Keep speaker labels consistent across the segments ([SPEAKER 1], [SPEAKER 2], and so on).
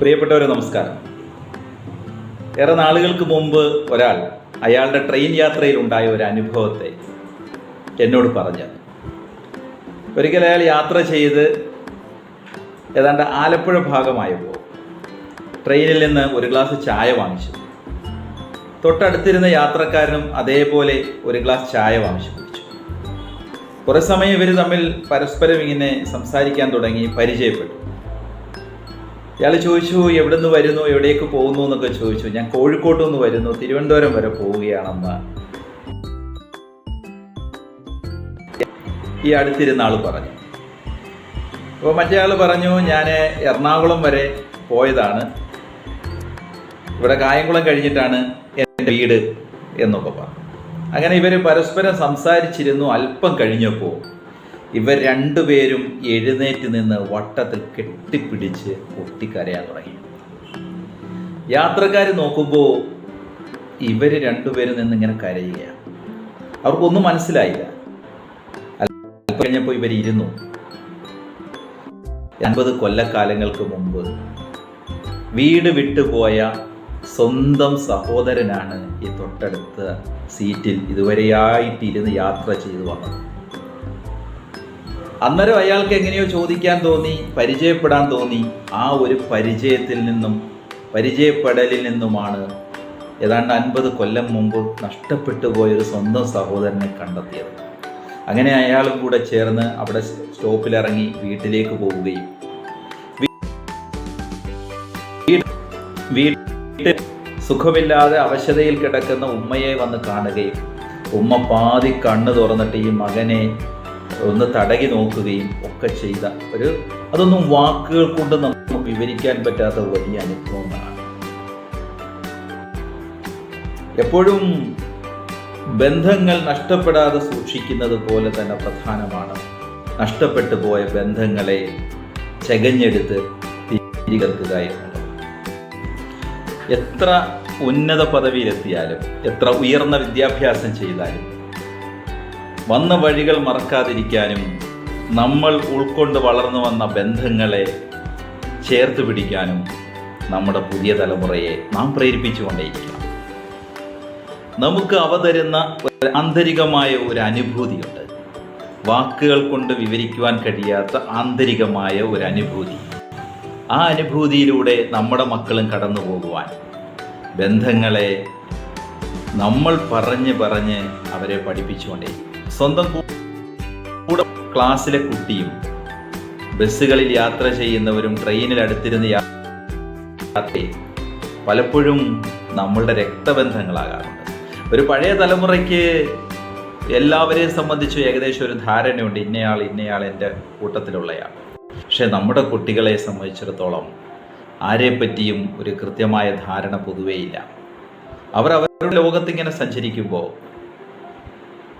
[SPEAKER 1] പ്രിയപ്പെട്ടവരെ നമസ്കാരം. ഏറെ നാളുകൾക്ക് മുമ്പ് ഒരാൾ അയാളുടെ ട്രെയിൻ യാത്രയിൽ ഉണ്ടായ ഒരു അനുഭവത്തെ എന്നോട് പറഞ്ഞു. ഒരിക്കൽ അയാൾ യാത്ര ചെയ്ത് ഏതാണ്ട് ആലപ്പുഴ ഭാഗമായപ്പോൾ ട്രെയിനിൽ നിന്ന് ഒരു ഗ്ലാസ് ചായ വാങ്ങിച്ചു. തൊട്ടടുത്തിരുന്ന യാത്രക്കാരനും അതേപോലെ ഒരു ഗ്ലാസ് ചായ വാങ്ങിച്ചു കുടിച്ചു. കുറേ സമയം ഇവർ തമ്മിൽ പരസ്പരം ഇങ്ങനെ സംസാരിക്കാൻ തുടങ്ങി പരിചയപ്പെട്ടു. ഇയാൾ ചോദിച്ചു എവിടെ നിന്ന് വരുന്നു? എവിടേക്ക് പോകുന്നു? എന്നൊക്കെ ചോദിച്ചു. ഞാൻ കോഴിക്കോട്ട് നിന്ന് വരുന്നു. തിരുവനന്തപുരം വരെ പോവുകയാണെന്ന്. ഈ അടുത്തിരുന്ന ആൾ പറഞ്ഞു. അപ്പോൾ മറ്റേ ആൾ പറഞ്ഞു ഞാൻ എറണാകുളം വരെ പോയതാണ്. ഇവിടെ കായംകുളം കഴിഞ്ഞിട്ടാണ് എന്റെ വീട് എന്നൊക്കെ പറഞ്ഞു. അങ്ങനെ ഇവർ പരസ്പരം സംസാരിച്ചിരുന്നു അല്പം കഴിഞ്ഞപ്പോൾ ഇവർ രണ്ടുപേരും എഴുന്നേറ്റ് നിന്ന് വട്ടത്തിൽ കെട്ടിപ്പിടിച്ച് പൊട്ടിക്കരയാൻ തുടങ്ങി. യാത്രക്കാർ നോക്കുമ്പോൾ ഇവർ രണ്ടുപേരും നിന്ന് ഇങ്ങനെ കരയുകയാണ്. അവർക്കൊന്നും മനസ്സിലായില്ല. അല്പം കഴിഞ്ഞപ്പോൾ ഇവർ ഇരുന്നു. അൻപത് കൊല്ലക്കാലങ്ങൾക്ക് മുമ്പ് വീട് വിട്ടുപോയ സ്വന്തം സഹോദരനാണ് ഈ തൊട്ടടുത്ത സീറ്റിൽ ഇതുവരെയായിട്ടിരുന്ന് യാത്ര ചെയ്തു വന്നത്. അന്നേരം അയാൾക്ക് എങ്ങനെയോ ചോദിക്കാൻ തോന്നി പരിചയപ്പെടാൻ തോന്നി. ആ ഒരു പരിചയത്തിൽ നിന്നും പരിചയപ്പെടലിൽ നിന്നുമാണ് ഏതാണ്ട് അൻപത് കൊല്ലം മുമ്പ് നഷ്ടപ്പെട്ടു പോയൊരു സ്വന്തം സഹോദരനെ കണ്ടെത്തിയത്. അങ്ങനെ അയാളും കൂടെ ചേർന്ന് അവിടെ സ്റ്റോപ്പിലിറങ്ങി വീട്ടിലേക്ക് പോവുകയും വീട്ടിൽ സുഖമില്ലാതെ അവശതയിൽ കിടക്കുന്ന ഉമ്മയെ വന്ന് കാണുകയും ഉമ്മ പാതി കണ്ണു തുറന്നിട്ട് ഈ മകനെ ഒന്ന് തടകി നോക്കുകയും ഒക്കെ ചെയ്ത ഒരു അതൊന്നും വാക്കുകൾ കൊണ്ട് നമുക്ക് വിവരിക്കാൻ പറ്റാത്ത വലിയ അനുഭവങ്ങളാണ്. എപ്പോഴും ബന്ധങ്ങൾ നഷ്ടപ്പെടാതെ സൂക്ഷിക്കുന്നത് പോലെ തന്നെ പ്രധാനമാണ്. നഷ്ടപ്പെട്ടു പോയ ബന്ധങ്ങളെ ചകഞ്ഞെടുത്ത് തിരികർക്കുക എന്നുള്ളത് എത്ര ഉന്നത പദവിയിലെത്തിയാലും എത്ര ഉയർന്ന വിദ്യാഭ്യാസം ചെയ്താലും വന്ന വഴികൾ മറക്കാതിരിക്കാനും നമ്മൾ ഉൾക്കൊണ്ട് വളർന്നു വന്ന ബന്ധങ്ങളെ ചേർത്ത് പിടിക്കാനും നമ്മുടെ പുതിയ തലമുറയെ നാം പ്രേരിപ്പിച്ചുകൊണ്ടേയിരിക്കണം നമുക്ക് അവ തരുന്ന ഒരു ആന്തരികമായ ഒരു അനുഭൂതിയുണ്ട്. വാക്കുകൾ കൊണ്ട് വിവരിക്കുവാൻ കഴിയാത്ത ആന്തരികമായ ഒരു അനുഭൂതി. ആ അനുഭൂതിയിലൂടെ നമ്മുടെ മക്കളും കടന്നു പോകുവാൻ ബന്ധങ്ങളെ നമ്മൾ പറഞ്ഞ് പറഞ്ഞ് അവരെ പഠിപ്പിച്ചുകൊണ്ടേ സ്വന്തം കൂടെ ക്ലാസ്സിലെ കുട്ടിയും ബസ്സുകളിൽ യാത്ര ചെയ്യുന്നവരും ട്രെയിനിൽ അടുത്തിരുന്ന് പലപ്പോഴും നമ്മളുടെ രക്തബന്ധങ്ങളാകാറുണ്ട്. ഒരു പഴയ തലമുറയ്ക്ക് എല്ലാവരെയും സംബന്ധിച്ച് ഏകദേശം ഒരു ധാരണയുണ്ട് ഇന്നയാൾ ഇന്നയാൾ എന്റെ കൂട്ടത്തിലുള്ളയാൾ. പക്ഷെ നമ്മുടെ കുട്ടികളെ സംബന്ധിച്ചിടത്തോളം ആരെപ്പറ്റിയും ഒരു കൃത്യമായ ധാരണ പൊതുവേയില്ല അവർ അവരുടെ ലോകത്തിങ്ങനെ സഞ്ചരിക്കുമ്പോൾ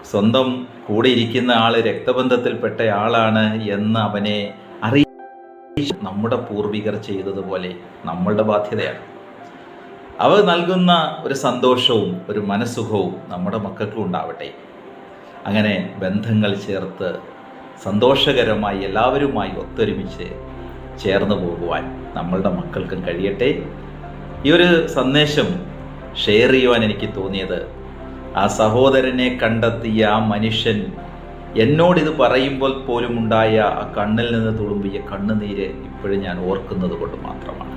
[SPEAKER 1] സ്വന്തം കൂടെ ഇരിക്കുന്ന ആൾ രക്തബന്ധത്തിൽപ്പെട്ട ആളാണ് എന്ന് അവനെ അറിയ നമ്മുടെ പൂർവികർ ചെയ്തതുപോലെ നമ്മളുടെ ബാധ്യതയാണ്. അവ നൽകുന്ന ഒരു സന്തോഷവും ഒരു മനസ്സുഖവും നമ്മുടെ മക്കൾക്കും ഉണ്ടാവട്ടെ. അങ്ങനെ ബന്ധങ്ങൾ ചേർത്ത് സന്തോഷകരമായി എല്ലാവരുമായി ഒത്തൊരുമിച്ച് ചേർന്ന് പോകുവാൻ നമ്മളുടെ മക്കൾക്കും കഴിയട്ടെ. ഈ ഒരു സന്ദേശം ഷെയർ ചെയ്യുവാൻ എനിക്ക് തോന്നിയത് ആ സഹോദരനെ കണ്ടെത്തിയ ആ മനുഷ്യൻ എന്നോടിത് പറയുമ്പോൾ പോലും ഉണ്ടായ ആ കണ്ണിൽ നിന്ന് തുളുമ്പിയ കണ്ണുനീര് ഇപ്പോഴും ഞാൻ ഓർക്കുന്നത് കൊണ്ട് മാത്രമാണ്.